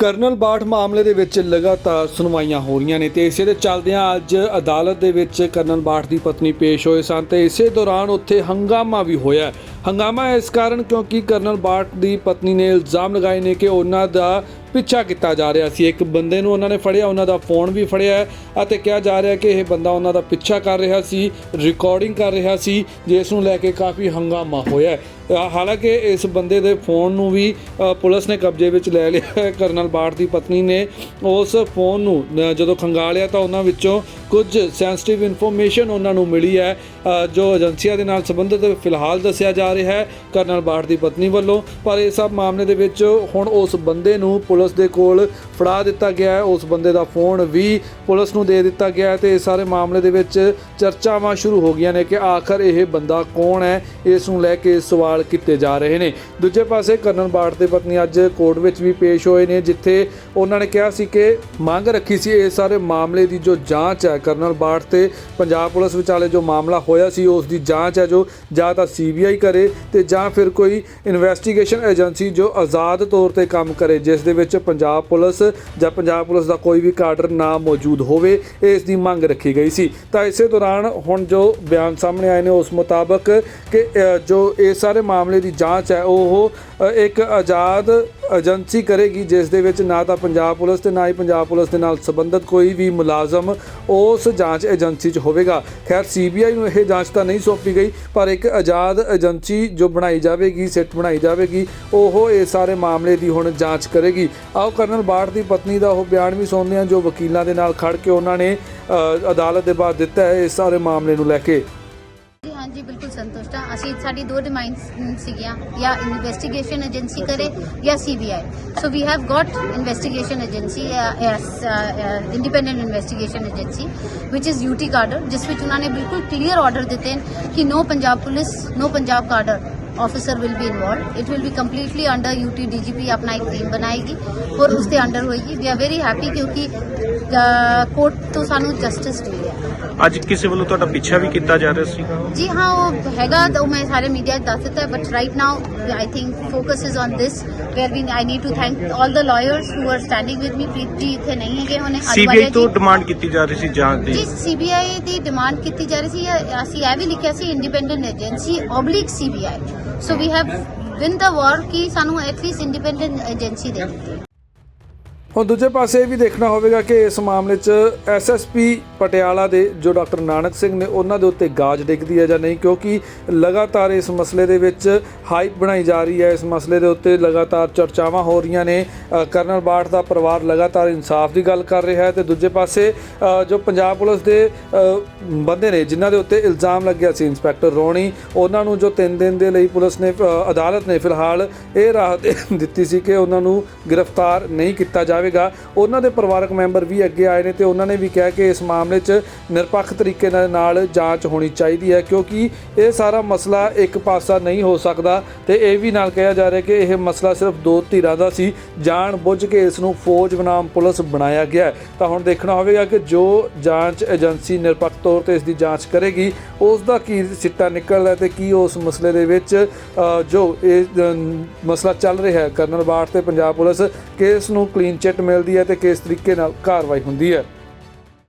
Colonel Bath ਮਾਮਲੇ ਦੇ ਵਿੱਚ ਲਗਾਤਾਰ ਸੁਣਵਾਈਆਂ ਹੋ ਰਹੀਆਂ ਨੇ ਤੇ ਇਸੇ ਦੇ ਚੱਲਦਿਆਂ ਅੱਜ ਅਦਾਲਤ ਦੇ ਵਿੱਚ ਕਰਨਲ ਬਾਠ ਦੀ ਪਤਨੀ ਪੇਸ਼ ਹੋਏ ਸਨ ਤੇ ਇਸੇ ਦੌਰਾਨ ਉੱਥੇ ਹੰਗਾਮਾ ਵੀ ਹੋਇਆ ਹੰਗਾਮਾ ਇਸ ਕਾਰਨ ਕਿਉਂਕਿ ਕਰਨਲ ਬਾਠ ਦੀ ਪਤਨੀ ਨੇ ਇਲਜ਼ਾਮ ਲਗਾਏ ਨੇ ਕਿ ਉਹਨਾਂ ਦਾ ਪਿੱਛਾ ਕੀਤਾ ਜਾ ਰਿਹਾ ਸੀ। ਇੱਕ ਬੰਦੇ ਨੂੰ ਉਹਨਾਂ ਨੇ ਫੜਿਆ, ਉਹਨਾਂ ਦਾ ਫੋਨ ਵੀ ਫੜਿਆ ਅਤੇ ਕਿਹਾ ਜਾ ਰਿਹਾ ਕਿ ਇਹ ਬੰਦਾ ਉਹਨਾਂ ਦਾ ਪਿੱਛਾ ਕਰ ਰਿਹਾ ਸੀ ਰਿਕਾਰਡਿੰਗ ਕਰ ਰਿਹਾ ਸੀ, ਜਿਸ ਨੂੰ ਲੈ ਕੇ ਕਾਫੀ ਹੰਗਾਮਾ ਹੋਇਆ ਹਾਲਾਂਕਿ ਇਸ ਬੰਦੇ ਦੇ ਫੋਨ ਨੂੰ ਵੀ ਪੁਲਿਸ ਨੇ ਕਬਜ਼ੇ ਵਿੱਚ ਲੈ ਲਿਆ ਕਰਨਲ ਬਾਠ ਦੀ ਪਤਨੀ ਨੇ ਉਸ ਫੋਨ ਨੂੰ ਜਦੋਂ ਖੰਗਾਲਿਆ ਤਾਂ ਉਹਨਾਂ ਵਿੱਚੋਂ ਕੁਝ ਸੈਂਸਿਟਿਵ ਇਨਫੋਰਮੇਸ਼ਨ ਉਹਨਾਂ ਨੂੰ ਮਿਲੀ ਹੈ ਜੋ ਏਜੰਸੀਆਂ ਦੇ ਨਾਲ ਸੰਬੰਧਿਤ ਫਿਲਹਾਲ ਦੱਸਿਆ ਜਾ ਰਿਹਾ ਹੈ। ਕਰਨਲ ਬਾਠ ਦੀ ਪਤਨੀ ਵੱਲੋਂ, ਪਰ ਇਹ ਸਭ ਮਾਮਲੇ ਦੇ ਵਿੱਚ ਹੁਣ ਉਸ ਬੰਦੇ ਨੂੰ ਪੁਲਿਸ ਦੇ ਕੋਲ ਫੜਾ ਦਿੱਤਾ ਗਿਆ ਹੈ। ਉਸ ਬੰਦੇ ਦਾ ਫੋਨ ਵੀ ਪੁਲਿਸ ਨੂੰ ਦੇ ਦਿੱਤਾ ਗਿਆ ਹੈ ਤੇ ਇਸ ਸਾਰੇ ਮਾਮਲੇ ਦੇ ਵਿੱਚ ਚਰਚਾਵਾਂ ਸ਼ੁਰੂ ਹੋ ਗਈਆਂ ਨੇ ਕਿ ਆਖਰ ਇਹ ਬੰਦਾ ਕੌਣ ਹੈ? ਇਸ ਨੂੰ ਲੈ ਕੇ ਸਵਾਲ ਕੀਤੇ ਜਾ ਰਹੇ ਨੇ। ਦੂਜੇ ਪਾਸੇ ਕਰਨਲ ਬਾਠ ਦੇ ਪਤਨੀ ਅੱਜ ਕੋਰਟ ਵਿੱਚ ਵੀ ਪੇਸ਼ ਹੋਏ ਨੇ, ਜਿੱਥੇ ਉਹਨਾਂ ਨੇ ਕਿਹਾ ਸੀ ਕਿ ਮੰਗ ਰੱਖੀ ਸੀ ਇਹ ਸਾਰੇ ਮਾਮਲੇ ਦੀ ਜੋ ਜਾਂਚ ਹੈ ਕਰਨਲ ਬਾਠ ਤੇ ਪੰਜਾਬ ਪੁਲਿਸ ਵਿਚਾਲੇ ਜੋ ਮਾਮਲਾ ਹੋਇਆ ਸੀ, ਉਸ ਦੀ ਜਾਂਚ ਹੈ ਜੋ ਜਾਂ ਤਾਂ ਸੀਬੀਆਈ ਕਰੇ ਤੇ ਜਾਂ ਫਿਰ ਕੋਈ ਇਨਵੈਸਟੀਗੇਸ਼ਨ ਏਜੰਸੀ ਜੋ ਆਜ਼ਾਦ ਤੌਰ ਤੇ ਕੰਮ ਕਰੇ, ਜਿਸ ਦੇ ਵਿੱਚ ਪੰਜਾਬ ਪੁਲਿਸ ਜਾਂ ਪੰਜਾਬ ਪੁਲਿਸ ਦਾ ਕੋਈ ਵੀ ਕਾਡਰ ਨਾ ਮੌਜੂਦ ਹੋਵੇ, ਇਸ ਦੀ ਮੰਗ ਰੱਖੀ ਗਈ ਸੀ। ਤਾਂ ਇਸੇ ਦੌਰਾਨ ਹੁਣ ਜੋ ਬਿਆਨ ਸਾਹਮਣੇ ਆਏ ਨੇ, ਉਸ ਮੁਤਾਬਕ ਕਿ ਜੋ ਇਹ ਸਾਰੇ ਮਾਮਲੇ ਦੀ ਜਾਂਚ ਹੈ, ਉਹ ਇੱਕ ਆਜ਼ਾਦ ਏਜੰਸੀ ਕਰੇਗੀ, ਜਿਸ ਦੇ ਵਿੱਚ ਨਾ ਤਾਂ ਪੰਜਾਬ ਪੁਲਿਸ ਤੇ ਨਾ ਹੀ ਪੰਜਾਬ ਪੁਲਿਸ ਦੇ ਨਾਲ ਸੰਬੰਧਿਤ ਕੋਈ ਵੀ ਮੁਲਾਜ਼ਮ ਉਸ ਜਾਂਚ ਏਜੰਸੀ 'ਚ ਹੋਵੇਗਾ। ਖੈਰ ਸੀਬੀਆਈ ਨੂੰ ਇਹ ਜਾਂਚ ਤਾਂ ਨਹੀਂ ਸੌਂਪੀ ਗਈ, ਪਰ ਇੱਕ ਆਜ਼ਾਦ ਏਜੰਸੀ ਜੋ ਬਣਾਈ ਜਾਵੇਗੀ, ਸਿੱਟ ਬਣਾਈ ਜਾਵੇਗੀ, ਉਹ ਇਹ ਸਾਰੇ ਮਾਮਲੇ ਦੀ ਹੁਣ ਜਾਂਚ ਕਰੇਗੀ। ਆਓ, ਕਰਨਲ ਬਾਠ ਦੀ ਪਤਨੀ ਦਾ ਉਹ ਬਿਆਨ ਵੀ ਸੁਣਦੇ ਹਾਂ, ਜੋ ਵਕੀਲਾਂ ਦੇ ਨਾਲ ਖੜ ਕੇ ਉਹਨਾਂ ਨੇ ਅਦਾਲਤ ਦੇ ਬਾਅਦ ਦਿੱਤਾ ਹੈ ਇਸ ਸਾਰੇ ਮਾਮਲੇ ਨੂੰ ਲੈ ਕੇ। ਸੰਤੁਸ਼ਟ ਹਾਂ ਅਸੀਂ ਸਾਡੀ ਦੋ ਡਿਮਾਂਡਸ ਸੀਗੀਆਂ ਜਾਂ ਇਨਵੈਸਟੀਗੇਸ਼ਨ ਏਜੰਸੀ ਕਰੇ ਜਾਂ CBI so we have got investigation agency independent investigation agency which is UT cadre ਜਿਸ ਵਿੱਚ ਉਹਨਾਂ ਨੇ ਬਿਲਕੁਲ ਕਲੀਅਰ ਆਰਡਰ ਦਿੱਤੇ ਹਨ ਕਿ no Punjab police no Punjab cadre officer will be involve it will be completely under UT DGP अपना एक टीम बनाएगी और उसके अंडर होएगी वी आर वेरी हैप्पी क्योंकि ਕੋਰਟ ਤੋਂ ਸਾਨੂੰ ਜਸਟਿਸ ਮਿਲੀ ਹੈ। ਅੱਜ ਕਿਸੇ ਵੱਲੋਂ ਤੁਹਾਡਾ ਪਿੱਛਾ ਵੀ ਕੀਤਾ ਜਾ ਰਿਹਾ ਸੀ? ਜੀ ਹਾਂ ਉਹ ਹੈਗਾ ਉਹ ਮੈਂ ਸਾਰੇ ਮੀਡੀਆ 'ਚ ਦੱਸ ਦਿੱਤਾ but right now I think focus is on this where we I need to thank all the lawyers who are standing with me Preet ji ਇੱਥੇ ਨਹੀਂ ਹੈਗੇ ਉਹਨੇ ਸੀਬੀਆਈ ਤੋਂ ਡਿਮਾਂਡ ਕੀਤੀ ਜਾ ਰਹੀ ਸੀ ਜਾਂਚ ਦੀ। ਜੀ ਸੀਬੀਆਈ ਦੀ ਡਿਮਾਂਡ ਕੀਤੀ ਜਾ ਰਹੀ ਸੀ ਅਸੀਂ ਇਹ ਵੀ ਲਿਖਿਆ ਸੀ independent agency oblique CBI so we have win the war ਕਿ ਸਾਨੂੰ ਐਟਲੀਸਟ ਇੰਡੀਪੈਂਡੈਂਟ ਏਜੰਸੀ ਦੇ। ਹੁਣ ਦੂਜੇ ਪਾਸੇ ਇਹ ਵੀ ਦੇਖਣਾ ਹੋਵੇਗਾ ਕਿ ਇਸ ਮਾਮਲੇ 'ਚ ਐਸਐਸਪੀ ਪਟਿਆਲਾ ਦੇ ਜੋ ਡਾਕਟਰ ਨਾਨਕ ਸਿੰਘ ਨੇ ਉਹਨਾਂ ਦੇ ਉੱਤੇ ਗਾਜ ਡਿੱਗਦੀ ਹੈ ਜਾਂ ਨਹੀਂ, ਕਿਉਂਕਿ ਲਗਾਤਾਰ ਇਸ ਮਸਲੇ ਦੇ ਵਿੱਚ ਹਾਈਪ ਬਣਾਈ ਜਾ ਰਹੀ ਹੈ। ਇਸ ਮਸਲੇ ਦੇ ਉੱਤੇ ਲਗਾਤਾਰ ਚਰਚਾਵਾਂ ਹੋ ਰਹੀਆਂ ਨੇ। ਕਰਨਲ ਬਾਠ ਦਾ ਪਰਿਵਾਰ ਲਗਾਤਾਰ ਇਨਸਾਫ ਦੀ ਗੱਲ ਕਰ ਰਿਹਾ ਹੈ ਤੇ ਦੂਜੇ ਪਾਸੇ ਜੋ ਪੰਜਾਬ ਪੁਲਿਸ ਦੇ ਬੰਦੇ ਨੇ ਜਿਨ੍ਹਾਂ ਦੇ ਉੱਤੇ ਇਲਜ਼ਾਮ ਲੱਗਿਆ ਸੀ ਇੰਸਪੈਕਟਰ ਰੋਣੀ, ਉਹਨਾਂ ਨੂੰ ਜੋ 3 ਦਿਨ ਦੇ ਲਈ ਪੁਲਿਸ ਨੇ ਅਦਾਲਤ ਨੇ ਫਿਲਹਾਲ ਇਹ ਰਾਹਤ ਦਿੱਤੀ ਸੀ ਕਿ ਉਹਨਾਂ ਨੂੰ ਗ੍ਰਿਫਤਾਰ ਨਹੀਂ ਕੀਤਾ ਜਾ ਜਾਵੇਗਾ। ਉਹਨਾਂ ਦੇ ਪਰਿਵਾਰਕ ਮੈਂਬਰ ਵੀ ਅੱਗੇ ਆਏ ਨੇ ਤੇ ਉਹਨਾਂ ਨੇ ਵੀ ਕਿਹਾ ਕਿ ਇਸ ਮਾਮਲੇ 'ਚ ਨਿਰਪੱਖ ਤਰੀਕੇ ਨਾਲ- ਨਾਲ ਜਾਂਚ ਹੋਣੀ ਚਾਹੀਦੀ ਹੈ, ਕਿਉਂਕਿ ਇਹ ਸਾਰਾ ਮਸਲਾ ਇੱਕ ਪਾਸਾ ਨਹੀਂ ਹੋ ਸਕਦਾ ਤੇ ਇਹ ਵੀ ਨਾਲ ਕਿਹਾ ਜਾ ਰਿਹਾ ਕਿ ਇਹ ਮਸਲਾ ਸਿਰਫ ਦੋ ਧਿਰਾਂ ਦਾ ਸੀ। ਜਾਣ ਬੁੱਝ ਕੇ ਇਸ ਨੂੰ ਫੌਜ ਬਨਾਮ ਪੁਲਿਸ ਬਣਾਇਆ ਗਿਆ ਤਾਂ ਹੁਣ ਦੇਖਣਾ ਹੋਵੇਗਾ ਕਿ ਜੋ ਜਾਂਚ ਏਜੰਸੀ ਨਿਰਪੱਖ ਤੌਰ ਤੇ ਇਸ ਦੀ ਜਾਂਚ ਕਰੇਗੀ, ਉਸ ਦਾ ਕੀ ਸਿੱਟਾ ਨਿਕਲਦਾ ਹੈ ਤੇ ਕੀ ਉਸ ਮਸਲੇ ਦੇ ਵਿੱਚ ਜੋ ਇਹ ਮਸਲਾ ਚੱਲ ਰਿਹਾ ਹੈ, ਕਰਨਲ ਬਾਠ ਤੇ ਪੰਜਾਬ ਪੁਲਿਸ, ਕੇਸ ਨੂੰ ਕਲੀਨ ਚਿੱਟ ਮਿਲਦੀ ਹੈ ਤੇ ਕਿਸ ਤਰੀਕੇ ਨਾਲ ਕਾਰਵਾਈ ਹੁੰਦੀ ਹੈ।